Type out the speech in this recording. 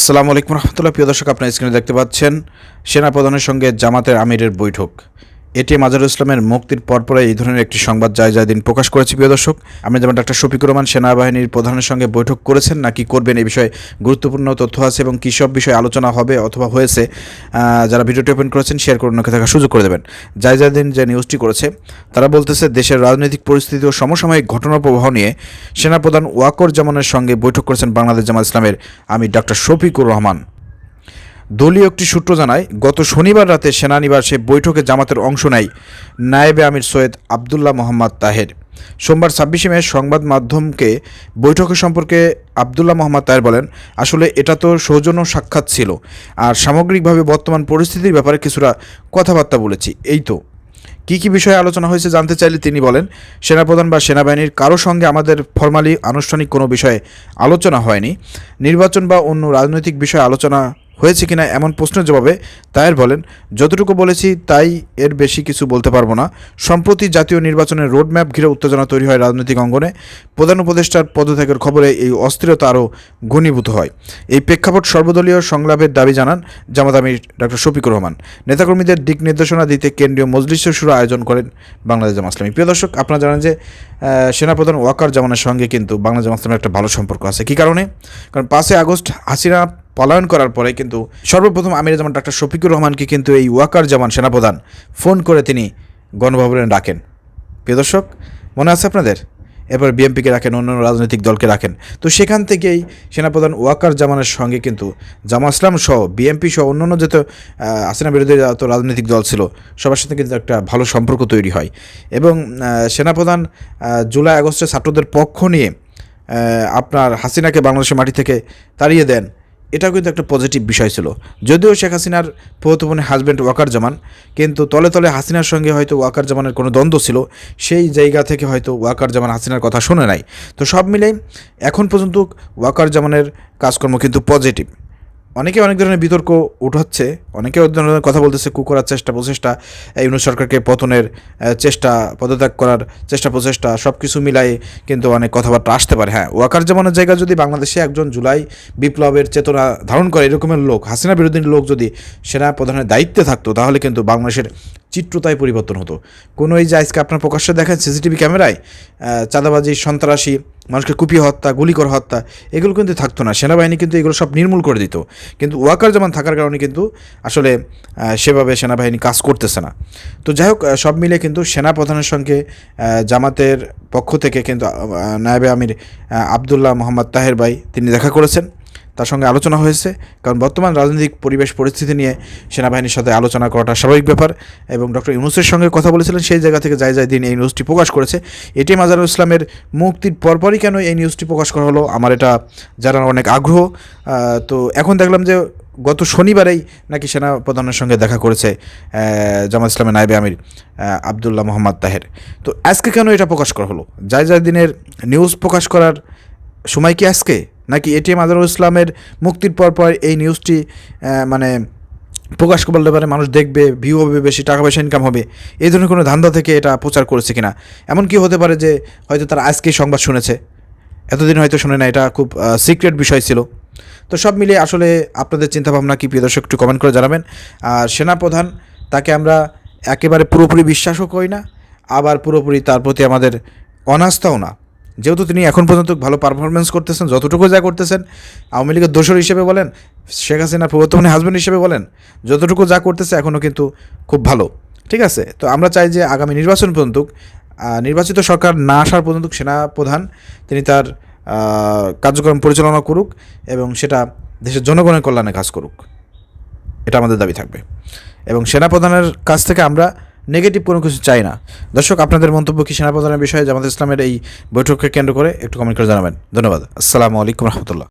আসসালামু আলাইকুম রহমতুল্লাহ। প্রিয় দর্শক আপনার স্ক্রিনে দেখতে পাচ্ছেন সেনাপ্রধানের সঙ্গে জামাতের আমিরের বৈঠক। এটি মাজারুল ইসলামের মুক্তির পরপরে এই ধরনের একটি সংবাদ যায় যায় দিন প্রকাশ করেছে প্রিয় দর্শক। আমরা যেমন ডাক্তার শফিকুর রহমান সেনাবাহিনীর প্রধানের সঙ্গে বৈঠক করেছেন, না কি করবেন এই বিষয়ে গুরুত্বপূর্ণ তথ্য আছে এবং কী সব বিষয়ে আলোচনা হবে অথবা হয়েছে যারা ভিডিওটি ওপেন করেছেন শেয়ার করে অন্যকে থাকার সুযোগ করে দেবেন। যায় যায় দিন যে নিউজটি করেছে, তারা বলতেছে দেশের রাজনৈতিক পরিস্থিতি ও সমসাময়িক ঘটনা প্রবাহ নিয়ে সেনাপ্রধান ওয়াকর জামানের সঙ্গে বৈঠক করেছেন বাংলাদেশ জামাত ইসলামের আমি ডাক্তার শফিকুর রহমান। দলীয় একটি সূত্র জানায়, গত শনিবার রাতে সেনানিবাসে বৈঠকে জামাতের অংশ নেয় নায়েবে আমির সৈয়দ আবদুল্লাহ মোহাম্মদ তাহের। সোমবার ছাব্বিশে মে সংবাদ মাধ্যমকে বৈঠকের সম্পর্কে আবদুল্লাহ মোহাম্মদ তাহের বলেন, আসলে এটা তো সৌজন্য সাক্ষাৎ ছিল আর সামগ্রিকভাবে বর্তমান পরিস্থিতির ব্যাপারে কিছুটা কথাবার্তা বলেছি। এই তো। কী কী বিষয়ে আলোচনা হয়েছে জানতে চাইলে তিনি বলেন, সেনাপ্রধান বা সেনাবাহিনীর কারও সঙ্গে আমাদের ফর্মালি আনুষ্ঠানিক কোনো বিষয়ে আলোচনা হয়নি। নির্বাচন বা অন্য রাজনৈতিক বিষয়ে আলোচনা হয়েছে কিনা এমন প্রশ্নের জবাবে তায়ের বলেন, যতটুকু বলেছি তাই এর বেশি কিছু বলতে পারব না। সম্প্রতি জাতীয় নির্বাচনের রোডম্যাপ ঘিরে উত্তেজনা তৈরি হয় রাজনৈতিক অঙ্গনে। প্রধান উপদেষ্টার পদত্যাগের খবরে এই অস্থিরতা আরও ঘনীভূত হয়। এই প্রেক্ষাপট সর্বদলীয় সংলাপের দাবি জানান জামাত আমির ডক্টর শফিকুর রহমান। নেতাকর্মীদের দিক নির্দেশনা দিতে কেন্দ্রীয় মজলিসের শুরু আয়োজন করেন বাংলাদেশ জামা ইসলামী। প্রিয় দর্শক, আপনারা জানেন যে সেনাপ্রধান ওয়াকার জামানের সঙ্গে কিন্তু বাংলাদেশ জামা ইসলামের একটা ভালো সম্পর্ক আছে। কী কারণে? কারণ পাঁচই আগস্ট হাসিনা পলায়ন করার পরে কিন্তু সর্বপ্রথম আমির জামান ডাক্তার শফিকুর রহমানকে কিন্তু এই ওয়াকার জামান সেনাপ্রধান ফোন করে তিনি গণভবনে ডাকেন। প্রিয় দর্শক, মনে আছে আপনাদের? এরপর বিএনপিকে রাখেন, অন্যান্য রাজনৈতিক দলকে রাখেন। তো সেখান থেকেই সেনাপ্রধান ওয়াকার জামানের সঙ্গে কিন্তু জামা ইসলাম সহ বিএনপি সহ অন্যান্য যত হাসিনা বিরোধী যত রাজনৈতিক দল ছিল, সবার সাথে কিন্তু একটা ভালো সম্পর্ক তৈরি হয়। এবং সেনাপ্রধান জুলাই আগস্টে ছাত্রদের পক্ষ নিয়ে আপনার হাসিনাকে বাংলাদেশের মাটি থেকে তাড়িয়ে দেন। এটাও কিন্তু একটা পজিটিভ বিষয় ছিল। যদিও শেখ হাসিনার প্রতপনে হাজব্যান্ড ওয়াকার জামান, কিন্তু তলে তলে হাসিনার সঙ্গে হয়তো ওয়াকার জামানের কোনো দ্বন্দ্ব ছিল, সেই জায়গা থেকে হয়তো ওয়াকার জামান হাসিনার কথা শোনে নাই। তো সব মিলে এখন পর্যন্ত ওয়াকার জামানের কাজকর্ম কিন্তু পজিটিভ অনেকে অনেক ধরনের বিতর্ক উঠাচ্ছে, অনেকে অনেক ধরনের কথা বলতেছে, কু করার চেষ্টা, প্রচেষ্টা ইউনুস সরকারকে পতনের চেষ্টা, পদত্যাগ করার চেষ্টা, প্রচেষ্টা সব কিছু মিলাই কিন্তু অনেক কথাবার্তা আসতে পারে। হ্যাঁ ওয়াকার জামানের জায়গায় যদি বাংলাদেশে একজন জুলাই বিপ্লবের চেতনা ধারণ করে এরকমের লোক, হাসিনা বিরোধী লোক যদি সেনা প্রধানের দায়িত্বে থাকতো, তাহলে কিন্তু বাংলাদেশের চিত্রতায় পরিবর্তন হতো। কোনো এই যে আজকে আপনার প্রকাশ্যে দেখেন সিসিটিভি ক্যামেরায় চাঁদাবাজি, সন্ত্রাসী মানুষকে কুপিয়ে হত্যা, গুলি করে হত্যা, এগুলো কিন্তু থাকতো না। সেনাবাহিনী কিন্তু এগুলো সব নির্মূল করে দিত। কিন্তু ওয়াকার জামান থাকার কারণে কিন্তু আসলে সেভাবে সেনাবাহিনী কাজ করতেছে না। তো যাই হোক সব মিলে কিন্তু সেনা প্রধানের সঙ্গে জামাতের পক্ষ থেকে কিন্তু নায়েবে আমির আবদুল্লাহ মোহাম্মদ তাহের ভাই, তিনি দেখা করেছেন। তার সঙ্গে আলোচনা হয়েছে। কারণ বর্তমান রাজনৈতিক পরিবেশ পরিস্থিতি নিয়ে সেনাবাহিনীর সাথে আলোচনা করাটা স্বাভাবিক ব্যাপার এবং ডক্টর ইউনুসের সঙ্গে কথা বলেছিলেন, সেই জায়গা থেকে যাই যাই দিন এই নিউজটি প্রকাশ করেছে। এটি মাজারুল ইসলামের মুক্তির পরপরই কেন এই নিউজটি প্রকাশ করা হলো, আমার এটা জানার অনেক আগ্রহ। তো এখন দেখলাম যে গত শনিবারেই নাকি সেনা প্রধানের সঙ্গে দেখা করেছে জামাত ইসলামের নাইবে আমির আবদুল্লাহ মোহাম্মদ তাহের। তো আজকে কেন এটা প্রকাশ করা হলো? যাই যাই দিনের নিউজ প্রকাশ করার সময় কি আজকে? নাকি এটিএম আজহারুল ইসলামের মুক্তির পর পর এই নিউজটি মানে প্রকাশ করলে পারে মানুষ দেখবে ভিউ হবে, বেশি টাকা পয়সা ইনকাম হবে, এই ধরনের কোনো ধান্দা থেকে এটা প্রচার করেছে কিনা? এমন কি হতে পারে যে হয়তো তারা আজকেই সংবাদ শুনেছে? এতদিন হয়তো শুনে না এটা খুব সিক্রেট বিষয় ছিল। তো সব মিলিয়ে আসলে আপনাদের চিন্তাভাবনা কি, প্রিয় দর্শক, একটু কমেন্ট করে জানাবেন। আর সেনাপ্রধান, তাকে আমরা একেবারে পুরোপুরি বিশ্বাসও করি না, আবার পুরোপুরি তার প্রতি আমাদের অনাস্থাও না। যেহেতু তিনি এখন পর্যন্ত ভালো পারফরমেন্স করতেছেন যতটুকু যা করতেছেন আওয়ামী লীগের দোষর হিসেবে বলেন শেখ হাসিনার প্রবর্তমানে হাজব্যান্ড হিসেবে বলেন যতটুকু যা করতেছে এখনও কিন্তু খুব ভালো। ঠিক আছে? তো আমরা চাই যে আগামী নির্বাচন পর্যন্ত নির্বাচিত সরকার না আসার পর্যন্ত সেনাপ্রধান তিনি তার কার্যক্রম পরিচালনা করুক এবং সেটা দেশের জনগণের কল্যাণে কাজ করুক। এটা আমাদের দাবি থাকবে। এবং সেনাপ্রধানের কাছ থেকে আমরা নেগেটিভ কোনো কিছু চাই না। দর্শক, আপনাদের মন্তব্য কি সেনাপ্রধানের বিষয়ে জামাত ইসলামের এই বৈঠককে কেন্দ্র করে একটু কমেন্ট করে জানাবেন। ধন্যবাদ। আসসালামু আলাইকুম রহমতুল্লাহ।